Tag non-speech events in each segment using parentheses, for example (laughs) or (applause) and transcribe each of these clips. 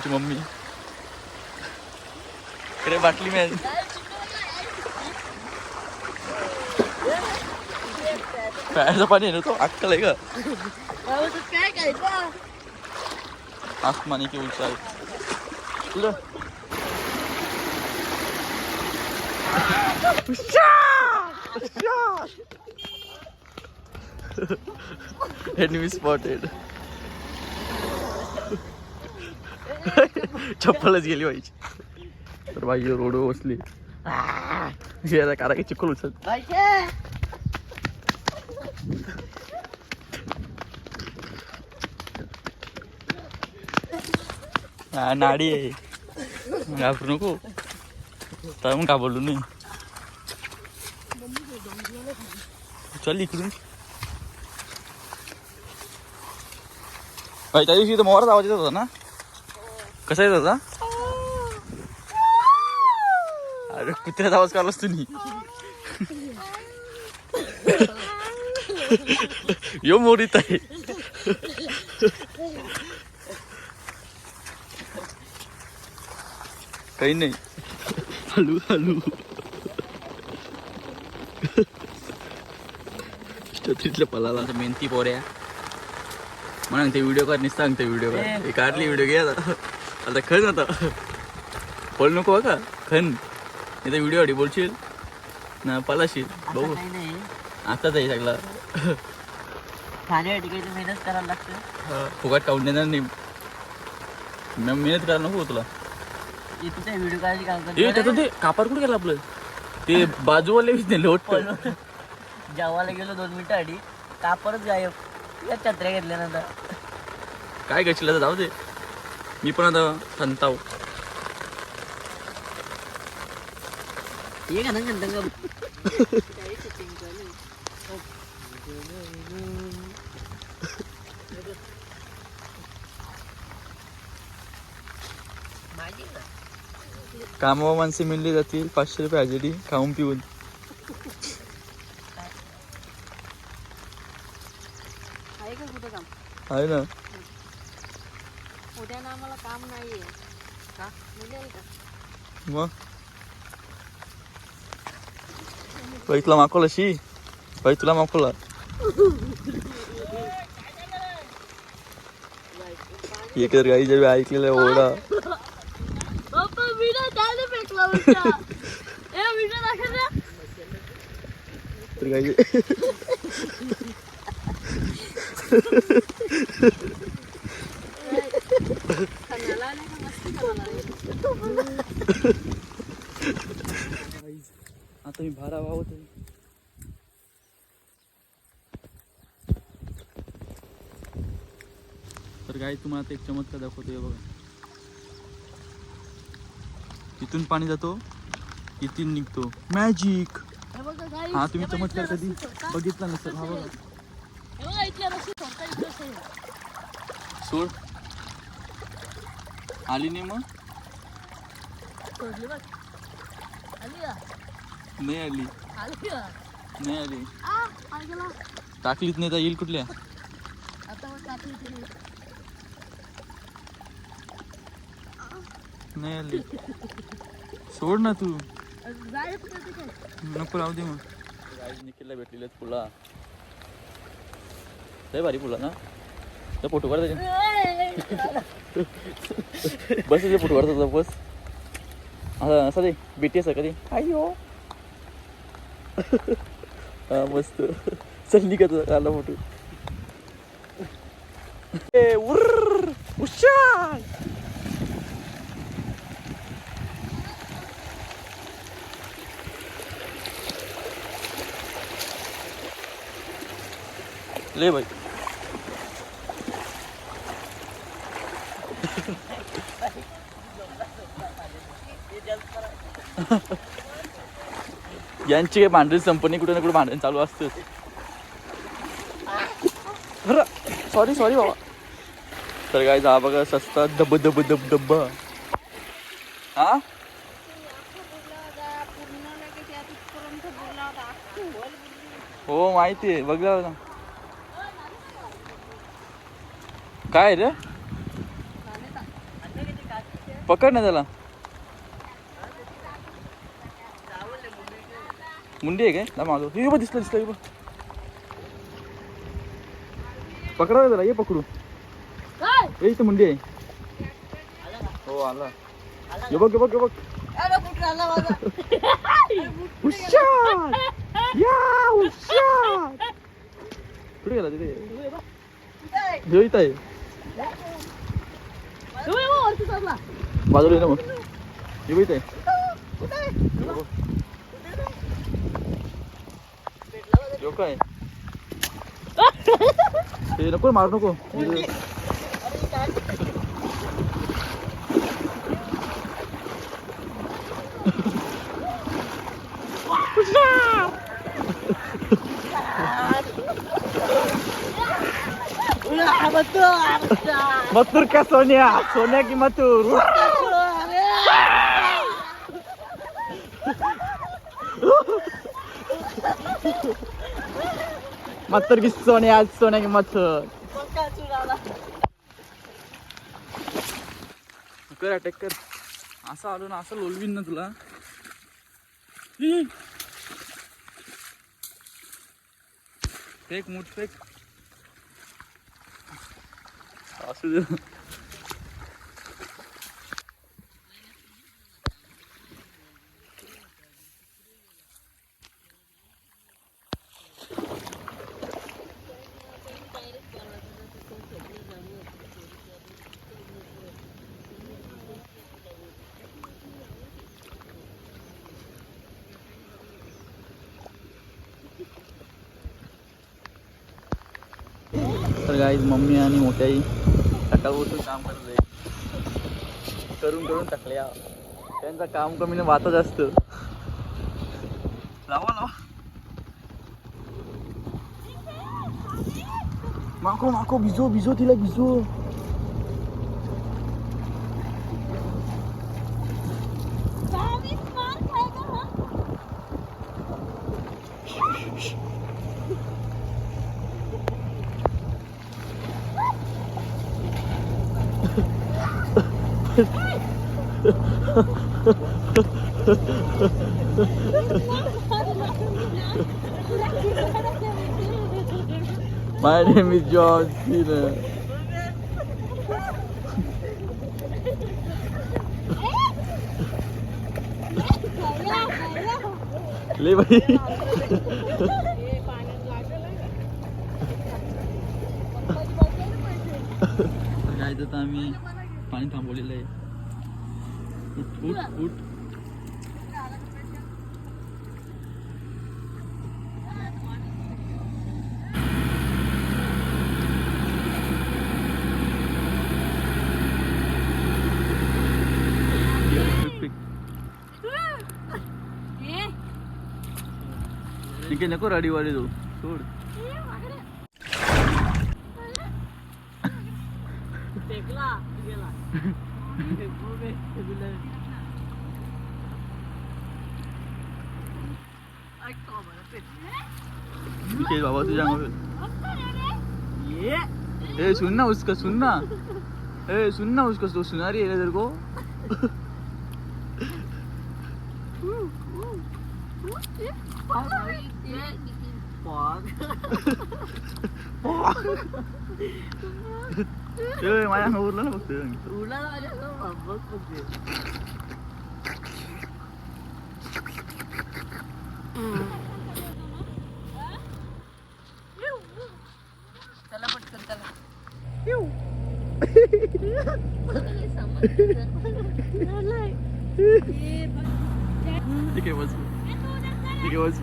तुमची मम्मी. इकडे बाटली मी प्यायचं पाणी आहे ना तो? अक्कल आहे का आसमानी की उंचाई तुझं enemy spotted. (laughs) चप्पलच गेली व्हायची. तर बाई रोड बसली कारा की चिकल उचल. नाडी आहे. घाबरू नको. तर मग घाबरलो नाही. चल इकडून. भाई त्या दिवशी तर मोराचा आवाज येत होता ना? कसा येत होता (laughs) अरे कुत्र्याचा आवाज काढलास तुम्ही. (laughs) यो मोरीत आहे काही नाही. हलू हलू. छत्रीतल्या पलाला. मेहनती पोऱ्या. म्हणा ते व्हिडिओ कर नाही सांग ते व्हिडिओ कर हे काढली व्हिडिओ घे आता खन आता. बोल नको का खन. नाही तर व्हिडिओ आधी बोलशील ना पलाशील बघू. नाही. आताच आहे सगळा. खाण्यासाठी काही मेहनत करायला लागते. फुकट काढून देणार नाही. मॅम मेहनत करायला नको तुला. व्हिडिओ काढायची काम ए त्याचं ते कापार कुठे गेलं आपलं? ते बाजूवाले लोट जेवायला गेलो दोन मिनिटं आधी. कापरच गायब. या छत्र्या घेतल्यानंतर. काय करशील आता जाऊ दे. मी पण आता संताव ये कामावर माणसे मिळली जातील पाचशे रुपये हजेरी खाऊन पिऊन. आहे ना. उद्या ना आम्हाला काम नाहीये. का? मिळेल का? मग? बाई तुला मागवला शी? बाई तुला एक तर गाई जेव्हा ऐकलेला ओरडा. पप्पा व्हिडिओ चालू फेकला उलटा. ए व्हिडिओ दाखव ना. तर गाई (laughs) खाण्याला आले का मस्ती खाण्याला आले आता मी भारा वाहत आहे तर गाई तुम्हाला आता एक चमत्कार दाखवतोय बघा. इथून पाणी जातो इथून निघतो. मॅजिक हे तुम्ही चमत्कार कधी. बघितला नसेल? हा बघा. हे सोड. आली नाही मग? नाही आली. नाही आली. टाकलीच नाही तर येईल कुठल्या? नाही आली. सोड ना तू. नको राहू दे मग. निखिलला भेटलेले फुला. लय भारी फुला ना? फोटो त्याचे बस त्याचे फोटो काढतो बस. असं दे बीटी असं कधी? अयो हा मस्त. चल निघा तुझा काढला फोटो ए उर्र उशाल ले भाई. यांची भांडण संपणी कुठे ना कुठे भांडण चालू असतं सॉरी सॉरी बाबा. तर काय जा बघा सस्ता डब डब डब दब हा? हो माहिती आहे. बघला ना काय रे? पकड ना त्याला. मुंडी आहे काय? माझं हे बघ दिसलं दिसलं बघ. पकडा त्याला ये पकडू. ए इथं मुंडी आहे. हो आला. हे बघ हे बघ बघ. हुशार. या हुशार. कुठे गेला तिथे? हे इथं आहे. बाजूला ये ना मग. हे बघ इथं आहे. हे बघ. ह्यो काय हे नको मारू नको इथं- मथुर का सोन्या सोन्या की मथुर मत्तर की सोन्या सोन्या की मथुर कर अटॅक कर. असं आलो ना असं लोलवीन ना तुला. ई. फेक मूठ फेक असू तर गाईज मम्मी आणि मोठ्याई सकाळपासून काम करत आहे करून करून टाकल्या त्यांचं काम कमी ना वाचत असतं. लावा लावा. माको माको भिजो भिजो तिला भिजो My name is John Cena. ले भाई जायचं तर आम्ही पाणी थांबवलेलं आहे. उठ उठ उठ ए, ठीक आहे नको राडी वाडी जाऊ. सोड. बाबा तुझ्या. ए सुन ना उसका सुन ना. ए सुन ना उसका तो सुना रही है तेरे को. ए माझ्या उरलं ना फक्त चला पटकन (laughs) (laughs) आहे बस ठीक आहे बस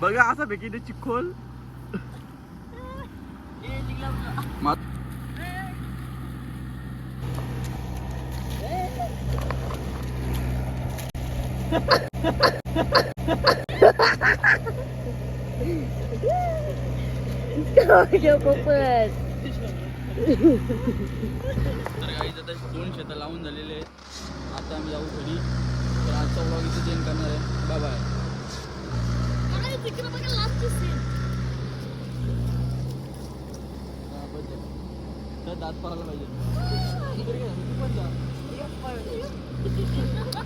बघा असा बेकी ते चिखोल मा- तर काही आता दोन शेतं लावून झालेले आहेत आता आम्ही जाऊ घरी तर आजचा ब्लॉग इथे चेंज करणार आहे बाबा दात पाहायला पाहिजे (laughs) (laughs)